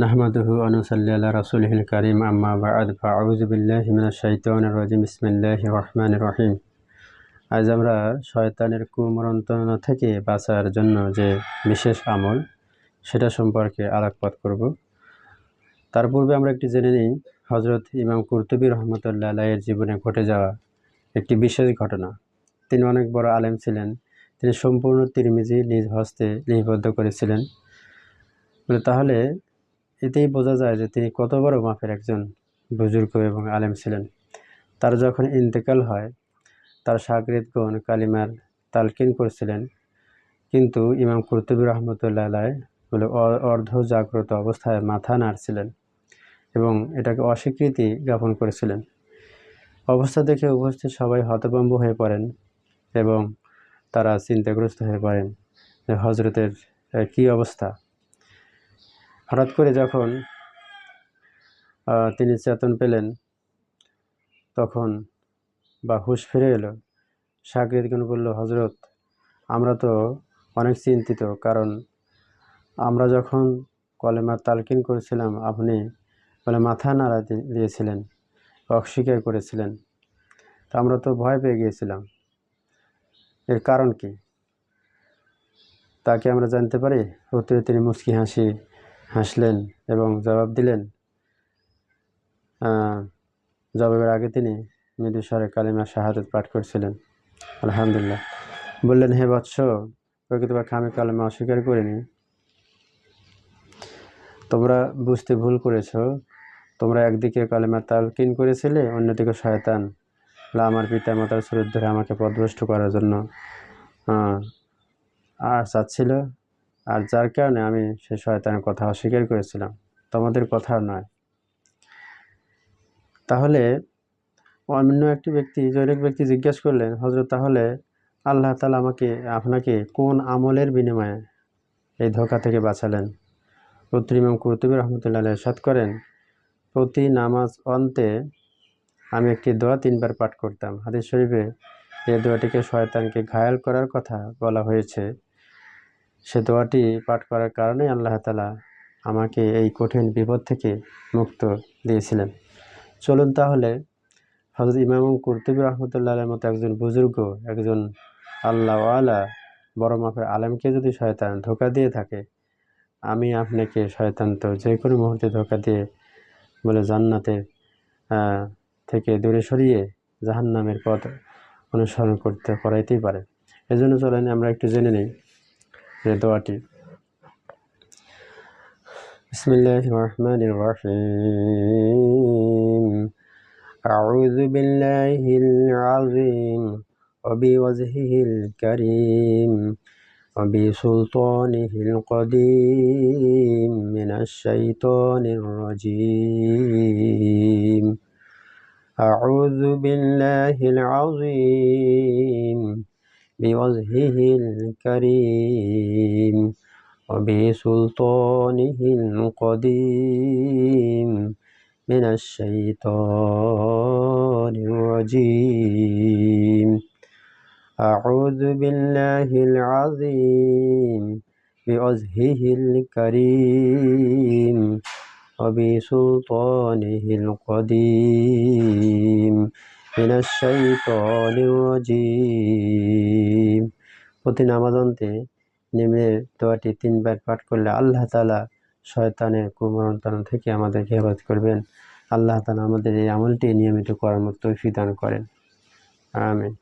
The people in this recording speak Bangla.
নাহমাদুহু অনুসাল্লি আল্লাহ রাসুলহিল করিম আম্মা বাদ ফাউজুবিল্লাহ শাইতানির রাজিম বিসমিল্লাহ রহমান রহিম আজ আমরা শয়তানের কুমরন্তনা থেকে বাঁচার জন্য যে বিশেষ আমল, সেটা সম্পর্কে আলোকপাত করব। তার পূর্বে আমরা একটি জেনে নিই হজরত ইমাম কুরতুবী রহমতুল্লাহ আলাইয়ের জীবনে ঘটে যাওয়া একটি বিশেষ ঘটনা। তিনি অনেক বড় আলেম ছিলেন। তিনি সম্পূর্ণ তিরমিজি নিজ হস্তে লিপিবদ্ধ করেছিলেন। তাহলে এতেই বোঝা যায় যে তিনি কত বড় মাপের একজন বুজুর্গ এবং আলেম ছিলেন। তার যখন ইন্তেকাল হয়, তার সাগরিদগণ কালিমার তালকিন করছিলেন। কিন্তু ইমাম কুরতুবী রহমতুল্লাহ বলে অর্ধ জাগ্রত অবস্থায় মাথা নাড়ছিলেন এবং এটাকে অস্বীকৃতি জ্ঞাপন করেছিলেন। অবস্থা দেখে উপস্থিত সবাই হতভম্ব হয়ে পড়েন এবং তারা চিন্তাগ্রস্ত হয়ে পড়েন যে হজরতের কী অবস্থা? হঠাৎ করে যখন তিনি চেতন পেলেন, তখন বা হুশ ফিরে এলো। সাকরিদগণ বলল হজরত আমরা তো অনেক চিন্তিত, কারণ আমরা যখন কলেমার তালকিন করেছিলাম, আপনি বলে মাথা নাড়া দিয়েছিলেন অস্বীকার করেছিলেন। তা আমরা তো ভয় পেয়ে গিয়েছিলাম। এর কারণ কি? তাকে আমরা জানতে পারি? উত্তরে তিনি মুস্কি হাসি হাসলেন এবং জবাব দিলেন জবাবের আগে তিনি মৃদু স্বরে কালিমা শাহাদত পাঠ করছিলেন। আলহামদুলিল্লাহ। বললেন, হে বৎস প্রকৃতপক্ষে আমি কালিমা অস্বীকার করিনি। তোমরা বুঝতে ভুল করেছ। তোমরা একদিকে কালিমা তালকিন করেছিলে, অন্যদিকে শয়তান। আমার পিতা মাতার শরীর ধরে আমাকে পদভষ্ট করার জন্য আর চাচ্ছিল আর যার কারণে আমি সে শয়তানের কথা অস্বীকার করেছিলাম। তোমাদের কথা নয়। তাহলে অন্য একটি ব্যক্তি জৈনিক ব্যক্তি জিজ্ঞেস করলেন হজরত তাহলে আল্লাহ তালা আমাকে, আপনাকে কোন আমলের বিনিময়ে এই ধোকা থেকে বাঁচালেন? উত্তর ইমাম কুরতুবী রহমতুল্লাহ সাত করেন, প্রতি নামাজ অন্তে আমি একটি দোয়া তিনবার পাঠ করতাম। হাদিস শরীফে এই দোয়াটিকে শয়তানকে ঘায়াল করার কথা বলা হয়েছে। সে দোয়াটি পাঠ করার কারণে আল্লাহ তালা আমাকে এই কঠিন বিপদ থেকে মুক্ত দিয়েছিলেন। চলুন তাহলে হজরত ইমাম কুরতুবী রহমতুল্লাহের মতো একজন বুজুর্গ, একজন আল্লাহ আলা বড় মাপের আলেমকে যদি শয়তান ধোকা দিয়ে থাকে, আমি আপনাকে শয়তান তো যে কোনো মুহূর্তে ধোকা দিয়ে বলে জান্নাতে থেকে দূরে সরিয়ে জাহান্নামের পথ অনুসরণ করতে, করাইতেই পারে। এজন্য চলেন আমরা একটু জেনে নিই দোয়াটি بسم الله الرحمن الرحيم أعوذ بالله العظيم وبوجهه الكريم وبسلطانه القديم من الشيطان الرجيم أعوذ بالله العظيم بوجهه الكريم وبسلطانه القديم من الشيطان الرجيم. أعوذ بالله العظيم. بوجهه الكريم وبسلطانه القديم من الشيطان الرجيم প্রতি নামাজন্তে নিম্নে দোয়াটি তিনবার পাঠ করলে আল্লাহ তালা শয়তানের কুমরন্তনা থেকে আমাদেরকে হেফাজত করবেন আল্লাহ তালা আমাদের এই আমলটি নিয়মিত করার মতো তৈফি দান করেন আমিন